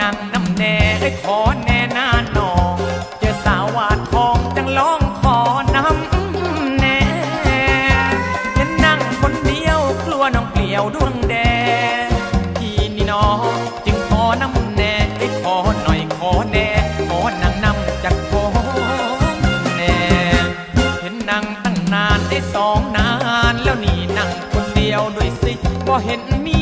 นังน้ำแน่ขอแนานนอง เจอสาววาดทองจังร้องขอน้ำแน่เห็นนั่งคนเดียวกลัวน้องเปลี่ยวดวงแดงพี่นี่น้องจึงขอน้ำแน่ไอ้ขอหน่อยขอแน่ขอนั่งน้ำจากโคแน่เห็นนั่งตั้งนานได้สองนาน แล้วนี่นั่งคนเดียวด้วยสิก็เห็นมี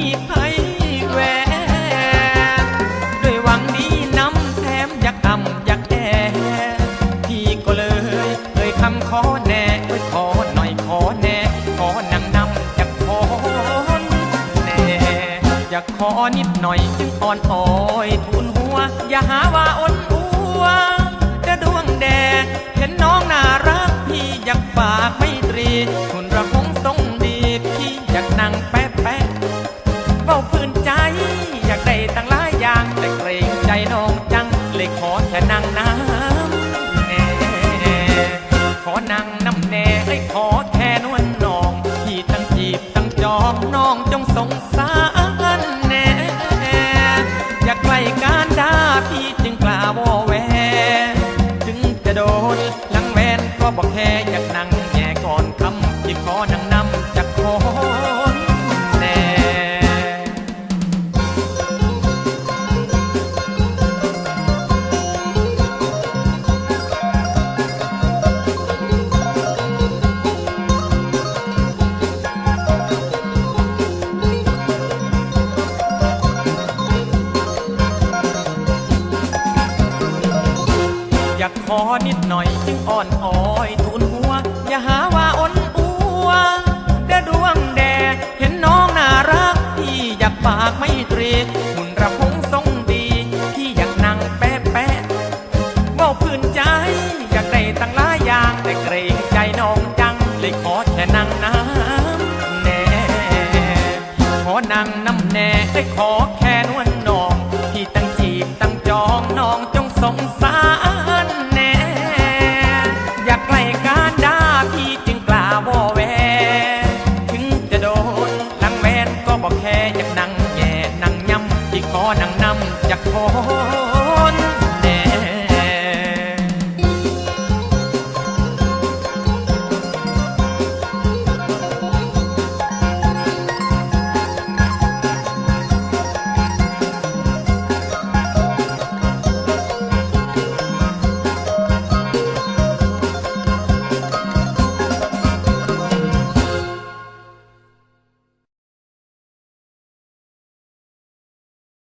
อยากขอนิดหน่อยจึงอ่อนอ้อยทูลหัว อย่าหาว่าอ้นอัวจะดวงแดดเห็นน้องน่ารักพี่อยากฝากไม่ตรีคุณระคงทรงดีพี่อยากนั่งแป๊ะแป๊ะเบ้าพื้น งแวนก็บอกแค่อยากนั่งแย่ก่อนคำที่ขอนั่ง อยากขอนิดหน่อยจึงอ่อนอ้อยทูลหัว อย่าหาว่าอ้นอัวเด้อดวงแดงเห็นน้องน่ารัก พี่อยากฝากไม่ตรีหุ่นระพงทรงดีพี่อยากนั่งแป๊ะแป๊ะเบาพื้นใจ อยากได้ตั้งหลายอย่างแต่เกรงใจน้องจังเลยขอแค่นั่งน้ำแน่ขอนั่งน้ำแน่ได้ขอแที่ขอนังนำจากคน